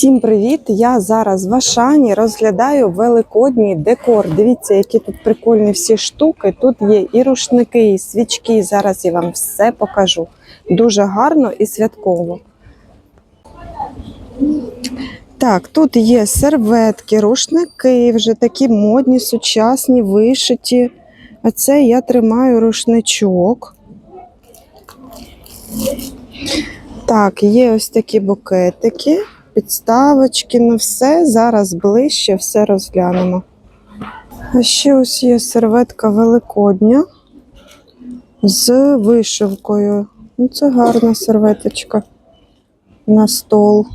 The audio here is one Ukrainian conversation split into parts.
Всім привіт! Я зараз в Ашані розглядаю великодній декор. Дивіться, які тут прикольні всі штуки. Тут є і рушники, і свічки. Зараз я вам все покажу. Дуже гарно і святково. Так, тут є серветки, рушники, вже такі модні, сучасні, вишиті. А це я тримаю рушничок. Так, є ось такі букетики, підставочки, ну все. Зараз ближче все розглянемо. А ще ось є серветка великодня з вишивкою. Ну, це гарна серветочка на стол.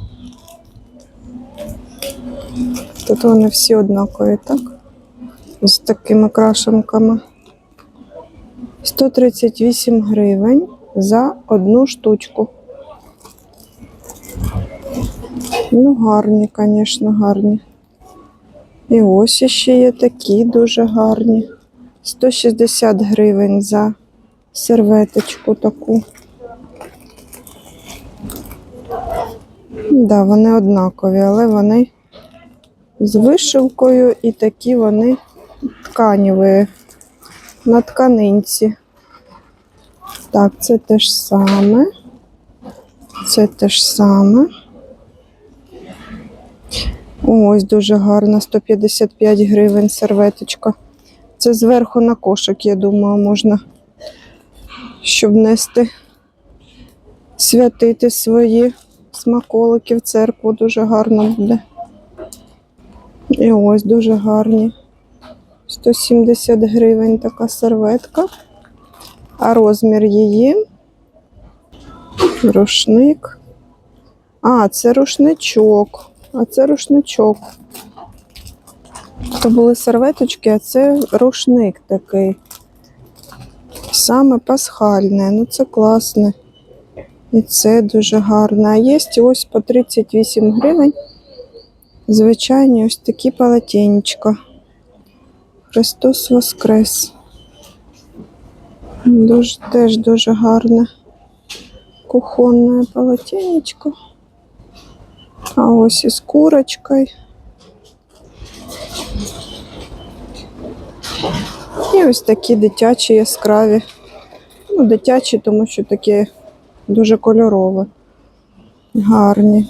Тут вони всі однакові, так? З такими крашенками. 138 гривень за одну штучку. Ну, гарні, звісно, гарні. І ось ще є такі дуже гарні. 160 гривень за серветочку таку. Да, вони однакові, але вони з вишивкою і такі вони тканеві на тканинці. Так, це те ж саме. Це те ж саме. Ось дуже гарна, 155 гривень серветочка. Це зверху на кошик, я думаю, можна, щоб нести, святити свої смаколики в церкву. Дуже гарно буде. І ось дуже гарні. 170 гривень така серветка. А розмір її. Рушник. А, це рушничок. А це рушничок. То були серветочки, а це рушник такий. Саме пасхальне. Ну це класне. І це дуже гарно. А є ось по 38 гривень. Звичайні ось такі полотенечка. Христос Воскрес. Дуже, теж дуже гарне. Кухонне полотенечко. А ось із курочкою. І ось такі дитячі яскраві. Ну, дитячі, тому що такі дуже кольорові. Гарні.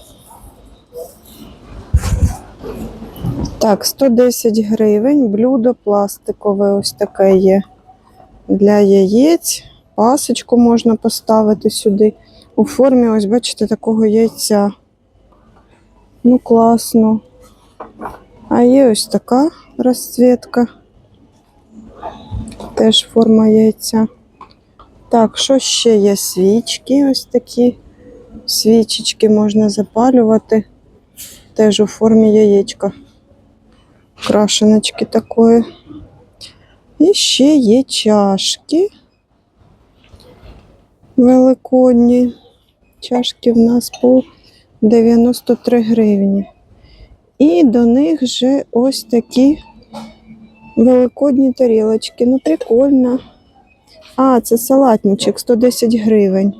Так, 110 гривень. Блюдо пластикове ось таке є. Для яєць. Пасочку можна поставити сюди. У формі, ось, бачите, такого яйця. Ну, класно. А є ось така розцвітка. Теж форма яйця. Так, що ще є? Свічки ось такі. Свічечки можна запалювати. Теж у формі яєчка. Крашеночки такої. І ще є чашки. Великодні. Чашки в нас по 93 гривні. І до них же ось такі великодні тарілочки. Ну, прикольно. А, це салатничок 110 гривень.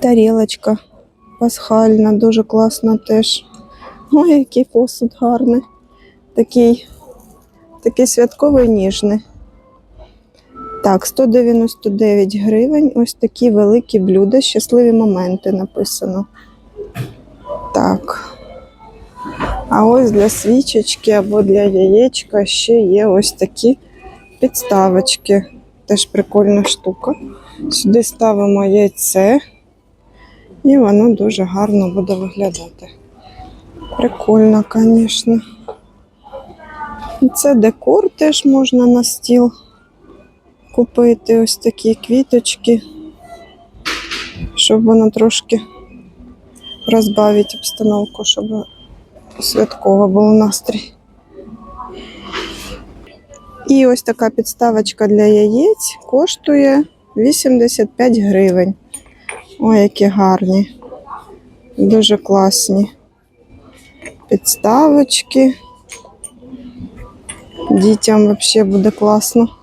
Тарілочка пасхальна, дуже класна теж. Ой, який посуд гарний. Такий, такий святковий ніжний. Так, 199 гривень. Ось такі великі блюда. Щасливі моменти написано. Так. А ось для свічечки або для яєчка ще є ось такі підставочки. Теж прикольна штука. Сюди ставимо яйце, і воно дуже гарно буде виглядати. Прикольно, звісно. Це декор теж можна на стіл купити ось такі квіточки, щоб воно трошки розбавити обстановку, щоб святково був настрій. І ось така підставочка для яєць коштує 85 гривень. Ой, які гарні, дуже класні підставочки. Дітям взагалі буде класно.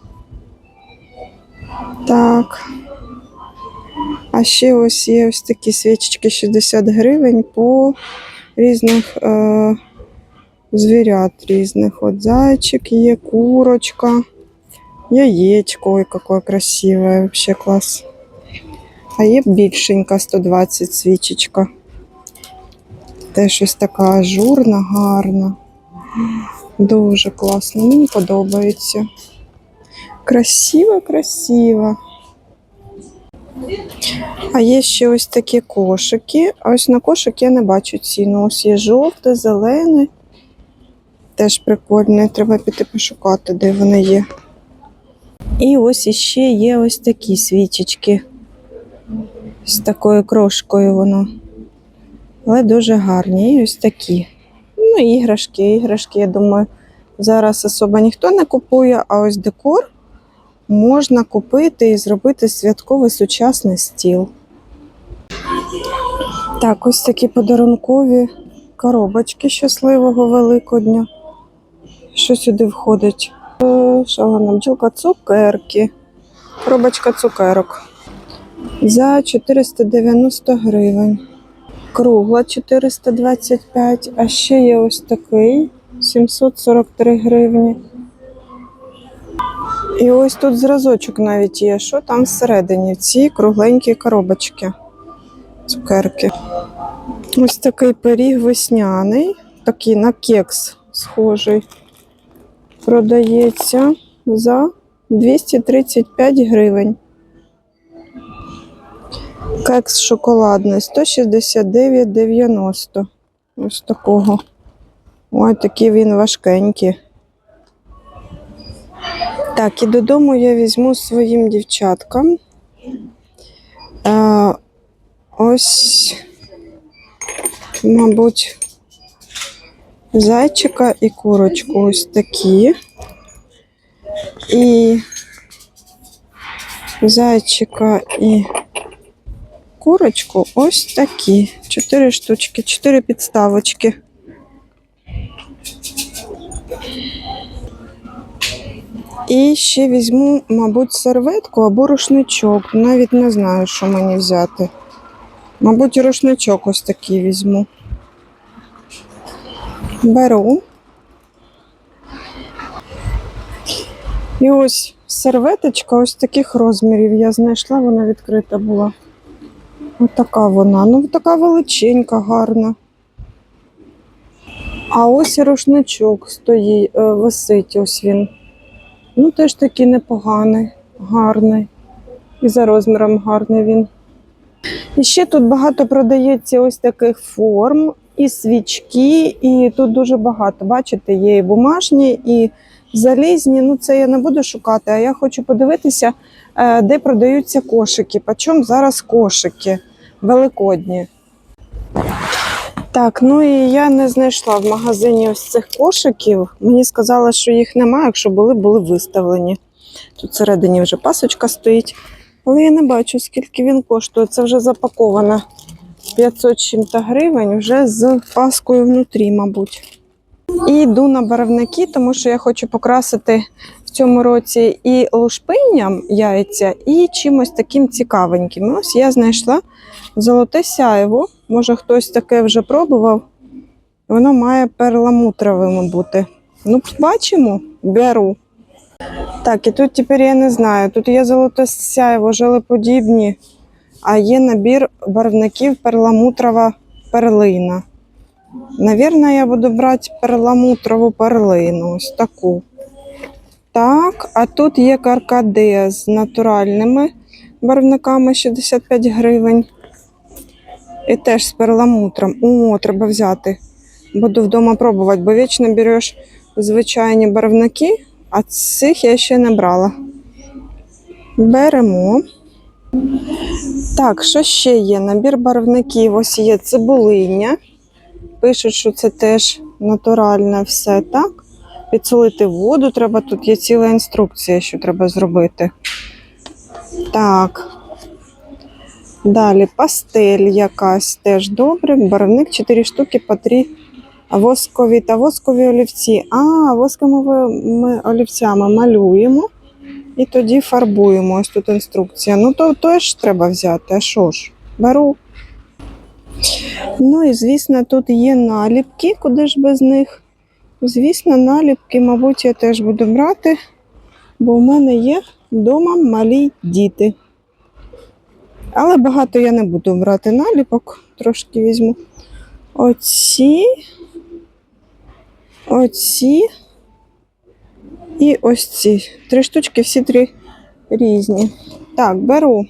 Так. А ще ось є ось такі свічечки 60 гривень по різних е, звірят різних. От зайчик є, курочка, яєчко. Ой, какое красивое, вообще клас. А є більшенька 120 свічечка. Теж ось така ажурна, гарна. Дуже класно, мені подобається. Красиво, красиво. А є ще ось такі кошики. А ось на кошик я не бачу ціну. Ось є жовте, зелене. Теж прикольне. Треба піти пошукати, де вони є. І ось іще є ось такі свічечки. З такою крошкою воно. Але дуже гарні. І ось такі. Ну, іграшки, іграшки, я думаю, зараз особо ніхто не купує, а ось декор можна купити і зробити святковий сучасний стіл. Так, ось такі подарункові коробочки щасливого Великодня. Що сюди входить? Е, Шалена бджілка, цукерки. Коробочка цукерок. За 490 гривень. Кругла 425, а ще є ось такий 743 гривні. І ось тут зразочок навіть є. Що там всередині? В цій кругленькі коробочки. Цукерки. Ось такий пиріг весняний, такий на кекс схожий. Продається за 235 гривень. Кекс шоколадний 169,90. Ось такого. Ой, такий він важкенький. Так, і додому я візьму своїм дівчаткам. Е, ось, мабуть, зайчика і курочку ось такі. І зайчика і курочку ось такі. Чотири штучки, чотири підставочки. І ще візьму, мабуть, серветку або рушничок. Навіть не знаю, що мені взяти. Мабуть, рушничок ось такий візьму. Беру. І ось серветочка ось таких розмірів я знайшла, вона відкрита була. Ось така вона. Ну, така величенька, гарна. А ось і рушничок стоїть, е, висить ось він. Ну, теж такий непоганий, гарний. І за розміром гарний він. І ще тут багато продається ось таких форм, і свічки, і тут дуже багато. Бачите, є і бумажні, і залізні. Ну, це я не буду шукати, а я хочу подивитися, е, де продаються кошики. Почому зараз кошики великодні. Так, ну і я не знайшла в магазині ось цих кошиків. Мені сказали, що їх немає, якщо були, були виставлені. Тут всередині вже пасочка стоїть. Але я не бачу, скільки він коштує. Це вже запаковано 500 чим-то гривень, вже з паскою внутрі, мабуть. І йду на барвники, тому що я хочу покрасити цьому році і лушпинням яйця, і чимось таким цікавеньким. Ось я знайшла золоте сяйво. Може, хтось таке вже пробував. Воно має перламутровим бути. Ну, бачимо, беру. Так, і тут тепер я не знаю. Тут є золоте сяйво, желеподібні, а є набір барвників перламутрова перлина. Навірно, я буду брати перламутрову перлину, ось таку. Так, а тут є каркаде з натуральними барвниками 65 гривень. І теж з перламутром. О, треба взяти. Буду вдома пробувати, бо вічно береш звичайні барвники, а цих я ще не брала. Беремо. Так, що ще є? Набір барвників. Ось є цибулиня. Пишуть, що це теж натуральне все, так? Підсолити воду треба. Тут є ціла інструкція, що треба зробити. Так. Далі пастель якась теж добре. Барвник 4 штуки по 3 воскові та воскові олівці. А, восковими олівцями малюємо. І тоді фарбуємо. Ось тут інструкція. Ну, то теж треба взяти. А що ж? Беру. Ну і звісно, тут є наліпки, куди ж без них. Звісно, наліпки, мабуть, я теж буду брати, бо в мене є вдома малі діти. Але багато я не буду брати наліпок, трошки візьму. Оці, оці і ось ці. Три штучки, всі три різні. Так, беру.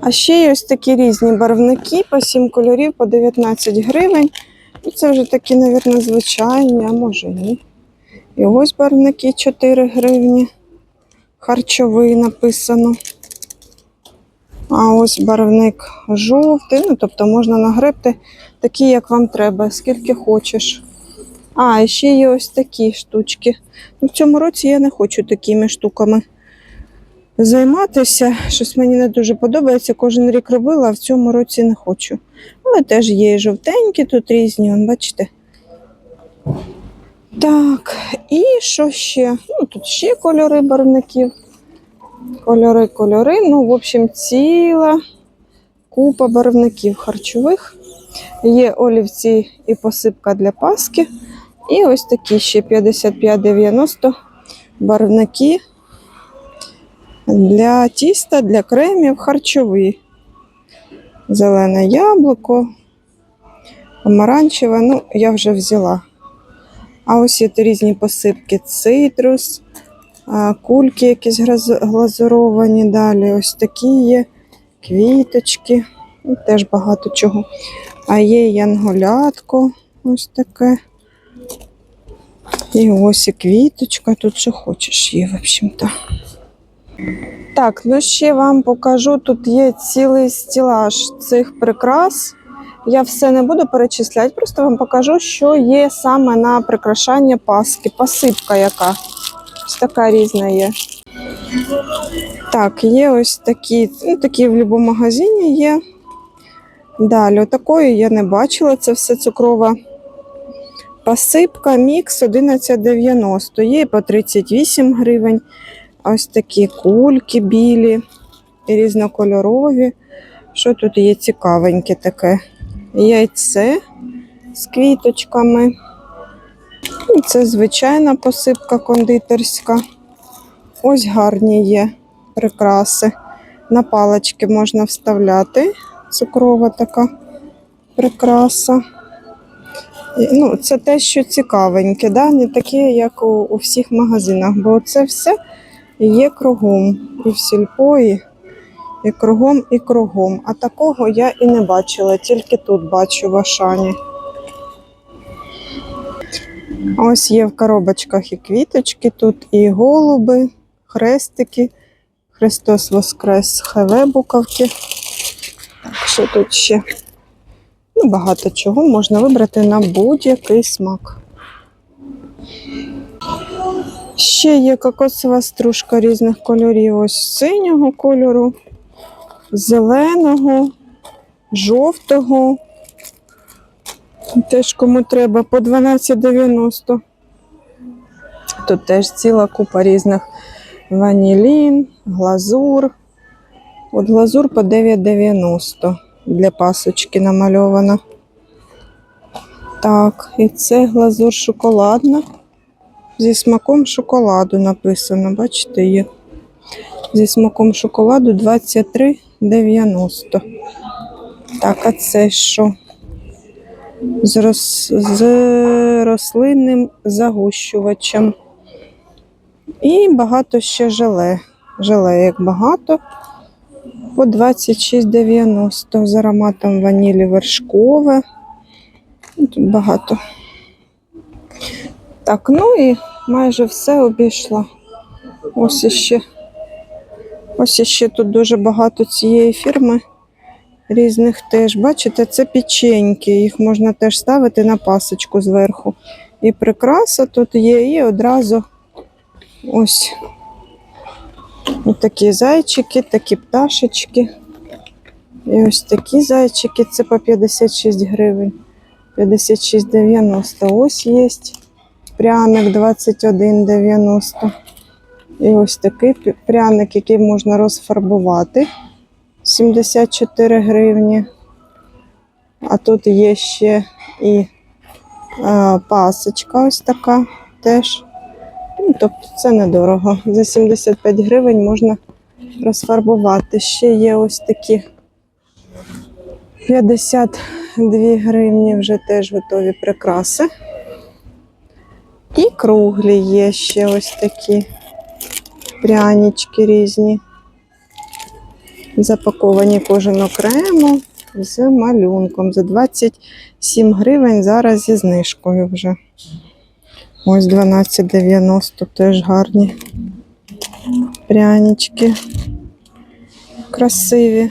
А ще є ось такі різні барвники по 7 кольорів, по 19 гривень. Ну, Це вже такі, мабуть, звичайні, а може ні. І ось барвники 4 гривні. Харчовий написано. А ось барвник жовтий. Ну, тобто можна нагребти такі, як вам треба, скільки хочеш. А, і ще є ось такі штучки. Ну, в цьому році я не хочу такими штуками займатися. Щось мені не дуже подобається. Кожен рік робила, а в цьому році не хочу. Але теж є і жовтенькі, тут різні, он, бачите. Так, і що ще? Ну, тут ще кольори барвників. Кольори, кольори. Ну, в общем, ціла купа барвників харчових. Є олівці і посипка для паски. І ось такі ще 55,90 барвники для тіста, для кремів харчові. Зелене яблуко, помаранчеве, ну, я вже взяла. А ось є різні посипки: цитрус, кульки якісь глазуровані далі. Ось такі є, квіточки, ну, теж багато чого. А є янголятко, ось таке. І ось і квіточка, тут що хочеш є, в общем-то. Так, ну ще вам покажу. Тут є цілий стілаж цих прикрас. Я все не буду перечисляти, просто вам покажу, що є саме на прикрашання паски. Посипка яка. Ось така різна є. Так, є ось такі, ну такі в будь-якому магазині є. Далі, такої я не бачила, це все цукрова посипка, мікс 11,90. Є по 38 гривень. Ось такі кульки білі, різнокольорові. Що тут є цікавеньке таке? Яйце з квіточками. І Це звичайна посипка кондитерська. Ось гарні є прикраси. На палички можна вставляти. Цукрова така прикраса. Ну, це те, що цікавеньке, да? не таке, як у, у всіх магазинах, бо це все є кругом. І в сільпо, і, і кругом, і кругом. А такого я і не бачила, тільки тут бачу в Ашані. Ось є в коробочках і квіточки, тут і голуби, хрестики. Христос Воскрес, хеве буковки. Так, що тут ще? Ну, багато чого можна вибрати на будь-який смак. Ще є кокосова стружка різних кольорів. Ось синього кольору, зеленого, жовтого. Теж кому треба по 12,90. Тут теж ціла купа різних ванілін, глазур. От глазур по 9,90 для пасочки намальована. Так, і це глазур шоколадна. Зі смаком шоколаду написано, бачите, є. Зі смаком шоколаду 23,90. Так, а це що? З, рос... з рослинним загущувачем. І багато ще желе. Желе як багато. По 26,90 з ароматом ванілі вершкове. Тут багато. Так, ну і майже все обійшла. Ось іще. Ось іще тут дуже багато цієї фірми різних теж. Бачите, це печеньки. Їх можна теж ставити на пасочку зверху. І прикраса тут є, і одразу ось такі зайчики, такі пташечки. І ось такі зайчики. Це по 56 гривень. 56,90. Ось є пряник 21,90. І ось такий пряник, який можна розфарбувати. 74 гривні. А тут є ще і е, пасочка ось така теж. Ну, тобто це недорого. За 75 гривень можна розфарбувати. Ще є ось такі 52 гривні вже теж готові прикраси. І круглі є ще ось такі прянички різні. Запаковані кожен окремо з малюнком. За 27 гривень зараз зі знижкою вже. Ось 12,90 теж гарні прянички. Красиві.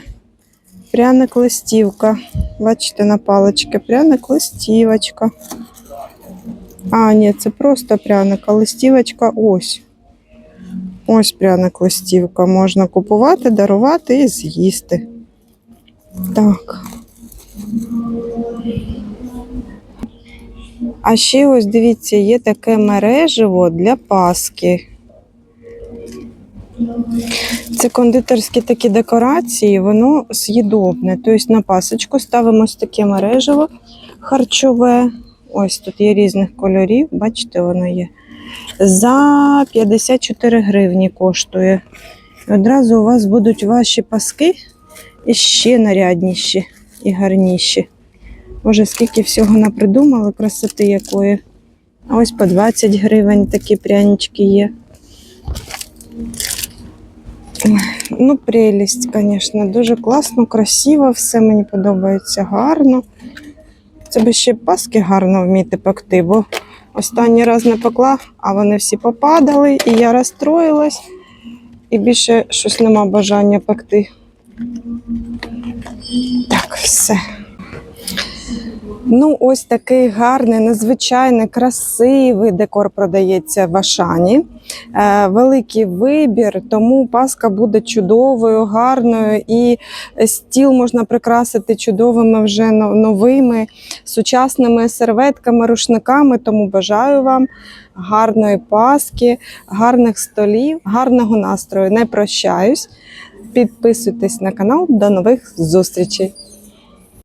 Пряник листівка. Бачите, на палички. Пряник листівочка. А, ні, це просто пряник, а листівочка ось. Ось пряник листівка. Можна купувати, дарувати і з'їсти. Так. А ще ось дивіться, є таке мереживо для паски. Це кондитерські такі декорації, воно з'їдобне. Тобто на пасочку ставимо таке мереживо харчове. Ось тут є різних кольорів, бачите, воно є. За 54 гривні коштує. І одразу у вас будуть ваші паски і ще нарядніші і гарніші. Боже, скільки всього напридумали, красоти якої. А ось по 20 гривень такі прянички є. Ну, прелість, звісно, дуже класно, красиво, все мені подобається гарно. Це би ще паски гарно вміти пекти, бо останній раз не пекла, а вони всі попадали, і я розстроїлась, і більше щось нема бажання пекти. Так, все. Ну, ось такий гарний, незвичайний, красивий декор продається в Ашані. Е, великий вибір, тому паска буде чудовою, гарною, і стіл можна прикрасити чудовими вже новими сучасними серветками, рушниками. Тому бажаю вам гарної паски, гарних столів, гарного настрою. Не прощаюсь. Підписуйтесь на канал. До нових зустрічей!